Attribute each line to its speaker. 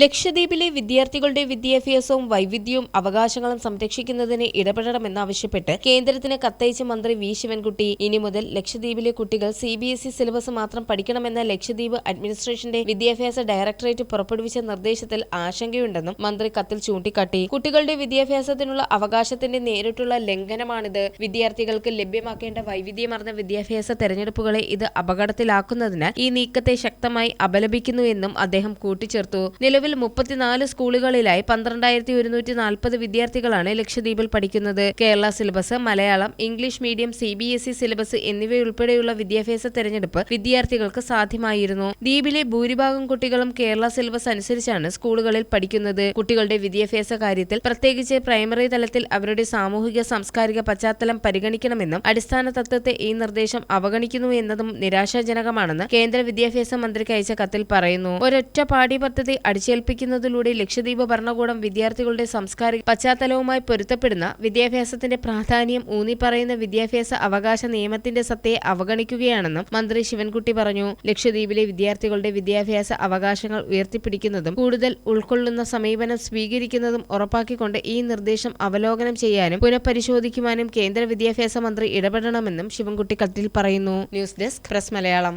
Speaker 1: ലക്ഷദ്വീപിലെ വിദ്യാർത്ഥികളുടെ വിദ്യാഭ്യാസവും വൈവിധ്യവും അവകാശങ്ങളും സംരക്ഷിക്കുന്നതിന് ഇടപെടണമെന്നാവശ്യപ്പെട്ട് കേന്ദ്രത്തിന് കത്തയച്ച മന്ത്രി വി. ശിവൻകുട്ടി ഇനി മുതൽ ലക്ഷദ്വീപിലെ കുട്ടികൾ C B S E syllabus മാത്രം പഠിക്കണമെന്ന ലക്ഷദ്വീപ് അഡ്മിനിസ്ട്രേഷന്റെ വിദ്യാഭ്യാസ ഡയറക്ടറേറ്റ് പുറപ്പെടുവിച്ച നിർദ്ദേശത്തിൽ ആശങ്കയുണ്ടെന്നും മന്ത്രി കത്തിൽ ചൂണ്ടിക്കാട്ടി. കുട്ടികളുടെ വിദ്യാഭ്യാസത്തിനുള്ള അവകാശത്തിന്റെ നേരിട്ടുള്ള ലംഘനമാണിത്. വിദ്യാർത്ഥികൾക്ക് ലഭ്യമാക്കേണ്ട വൈവിധ്യമാർന്ന വിദ്യാഭ്യാസ തെരഞ്ഞെടുപ്പുകളെ ഇത് അപകടത്തിലാക്കുന്നതിനാൽ ഈ നീക്കത്തെ ശക്തമായി അപലപിക്കുന്നു എന്നും അദ്ദേഹം കൂട്ടിച്ചേർത്തു. നിലവിൽ മുപ്പത്തിനാല് സ്കൂളുകളിലായി പന്ത്രണ്ടായിരത്തി ഒരുന്നൂറ്റി നാൽപ്പത് വിദ്യാർത്ഥികളാണ് ലക്ഷദ്വീപിൽ പഠിക്കുന്നത്. Kerala syllabus Malayalam English medium C B S E syllabus എന്നിവയുൾപ്പെടെയുള്ള വിദ്യാഭ്യാസ തെരഞ്ഞെടുപ്പ് വിദ്യാർത്ഥികൾക്ക് സാധ്യമായിരുന്നു. ദ്വീപിലെ ഭൂരിഭാഗം കുട്ടികളും കേരള സിലബസ് അനുസരിച്ചാണ് സ്കൂളുകളിൽ പഠിക്കുന്നത്. കുട്ടികളുടെ വിദ്യാഭ്യാസ കാര്യത്തിൽ പ്രത്യേകിച്ച് പ്രൈമറി തലത്തിൽ അവരുടെ സാമൂഹിക സാംസ്കാരിക പശ്ചാത്തലം പരിഗണിക്കണമെന്നും അടിസ്ഥാന തത്വത്തെ ഈ നിർദ്ദേശം അവഗണിക്കുന്നു എന്നതും നിരാശാജനകമാണെന്ന് കേന്ദ്ര വിദ്യാഭ്യാസ മന്ത്രിക്ക് അയച്ച കത്തിൽ പറയുന്നു. ഒരൊറ്റ പാഠ്യപദ്ധതി അടിച്ചേൽപ്പിക്കുന്നതിലൂടെ ലക്ഷദ്വീപ് ഭരണകൂടം വിദ്യാർത്ഥികളുടെ സംസ്കാരിക പശ്ചാത്തലവുമായി പൊരുത്തപ്പെടുന്ന വിദ്യാഭ്യാസത്തിന്റെ പ്രാധാന്യം ഊന്നിപ്പറയുന്ന വിദ്യാഭ്യാസ അവകാശ നിയമത്തിന്റെ സത്തയെ അവഗണിക്കുകയാണെന്നും മന്ത്രി ശിവൻകുട്ടി പറഞ്ഞു. ലക്ഷദ്വീപിലെ വിദ്യാർത്ഥികളുടെ വിദ്യാഭ്യാസ അവകാശങ്ങൾ ഉയർത്തിപ്പിടിക്കുന്നതും കൂടുതൽ ഉൾക്കൊള്ളുന്ന സമീപനം സ്വീകരിക്കുന്നതും ഉറപ്പാക്കിക്കൊണ്ട് ഈ നിർദ്ദേശം അവലോകനം ചെയ്യാനും പുനഃപരിശോധിക്കുവാനും കേന്ദ്ര വിദ്യാഭ്യാസ മന്ത്രി ഇടപെടണമെന്നും ശിവൻകുട്ടി കത്തിൽ പറയുന്നു. News desk press Malayalam.